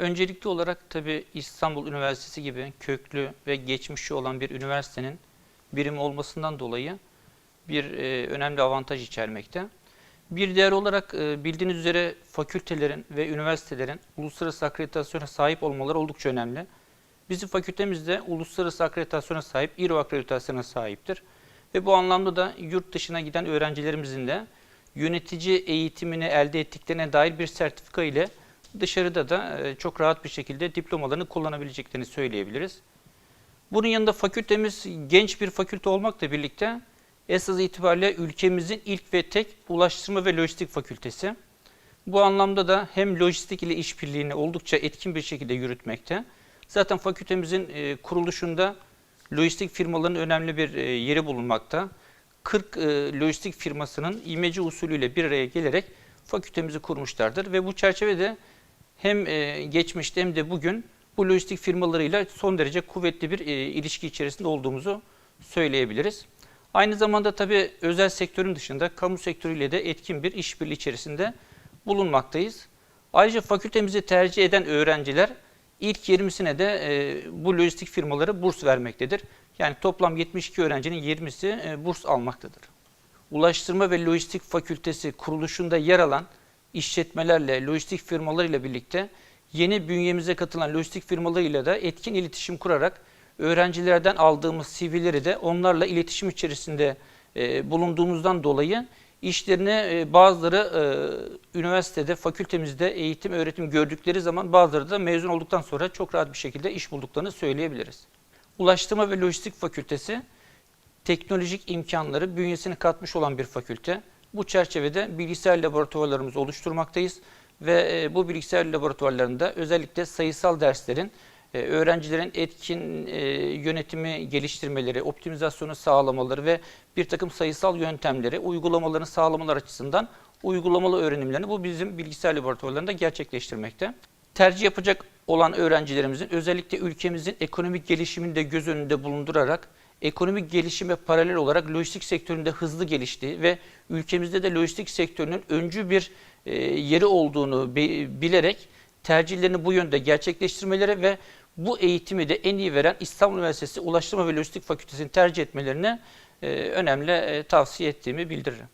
Öncelikli olarak tabii İstanbul Üniversitesi gibi köklü ve geçmişi olan bir üniversitenin birimi olmasından dolayı bir e, önemli avantaj içermekte. Bir diğer olarak e, bildiğiniz üzere fakültelerin ve üniversitelerin uluslararası akreditasyona sahip olmaları oldukça önemli. Bizim fakültemiz de uluslararası akreditasyona sahip, İRO akreditasyona sahiptir. Ve bu anlamda da yurt dışına giden öğrencilerimizin de yönetici eğitimini elde ettiklerine dair bir sertifika ile dışarıda da e, çok rahat bir şekilde diplomalarını kullanabileceklerini söyleyebiliriz. Bunun yanında fakültemiz genç bir fakülte olmakla birlikte esas itibariyle ülkemizin ilk ve tek ulaştırma ve lojistik fakültesi. Bu anlamda da hem lojistik ile işbirliğini oldukça etkin bir şekilde yürütmekte. Zaten fakültemizin e, kuruluşunda lojistik firmaların önemli bir e, yeri bulunmakta. 40 e, lojistik firmasının imece usulüyle bir araya gelerek fakültemizi kurmuşlardır ve bu çerçevede hem e, geçmişte hem de bugün bu lojistik firmalarıyla son derece kuvvetli bir e, ilişki içerisinde olduğumuzu söyleyebiliriz. Aynı zamanda tabii özel sektörün dışında kamu sektörüyle de etkin bir işbirliği içerisinde bulunmaktayız. Ayrıca fakültemizi tercih eden öğrenciler ilk 20'sine de e, bu lojistik firmaları burs vermektedir. Yani toplam 72 öğrencinin 20'si e, burs almaktadır. Ulaştırma ve Lojistik Fakültesi kuruluşunda yer alan işletmelerle, lojistik firmalarıyla birlikte yeni bünyemize katılan lojistik firmalarıyla da etkin iletişim kurarak öğrencilerden aldığımız CV'leri de onlarla iletişim içerisinde e, bulunduğumuzdan dolayı işlerine e, bazıları e, üniversitede, fakültemizde eğitim, öğretim gördükleri zaman bazıları da mezun olduktan sonra çok rahat bir şekilde iş bulduklarını söyleyebiliriz. Ulaştırma ve Lojistik Fakültesi teknolojik imkanları bünyesine katmış olan bir fakülte. Bu çerçevede bilgisayar laboratuvarlarımızı oluşturmaktayız ve e, bu bilgisayar laboratuvarlarında özellikle sayısal derslerin e, öğrencilerin etkin e, yönetimi geliştirmeleri, optimizasyonu sağlamaları ve bir takım sayısal yöntemleri, uygulamalarını sağlamalar açısından uygulamalı öğrenimlerini bu bizim bilgisayar laboratuvarlarında gerçekleştirmekte. Tercih yapacak olan öğrencilerimizin özellikle ülkemizin ekonomik gelişimini de göz önünde bulundurarak ekonomik gelişime paralel olarak lojistik sektöründe hızlı geliştiği ve ülkemizde de lojistik sektörünün öncü bir e, yeri olduğunu bi- bilerek tercihlerini bu yönde gerçekleştirmeleri ve bu eğitimi de en iyi veren İstanbul Üniversitesi Ulaştırma ve Lojistik Fakültesini tercih etmelerini e, önemli e, tavsiye ettiğimi bildiririm.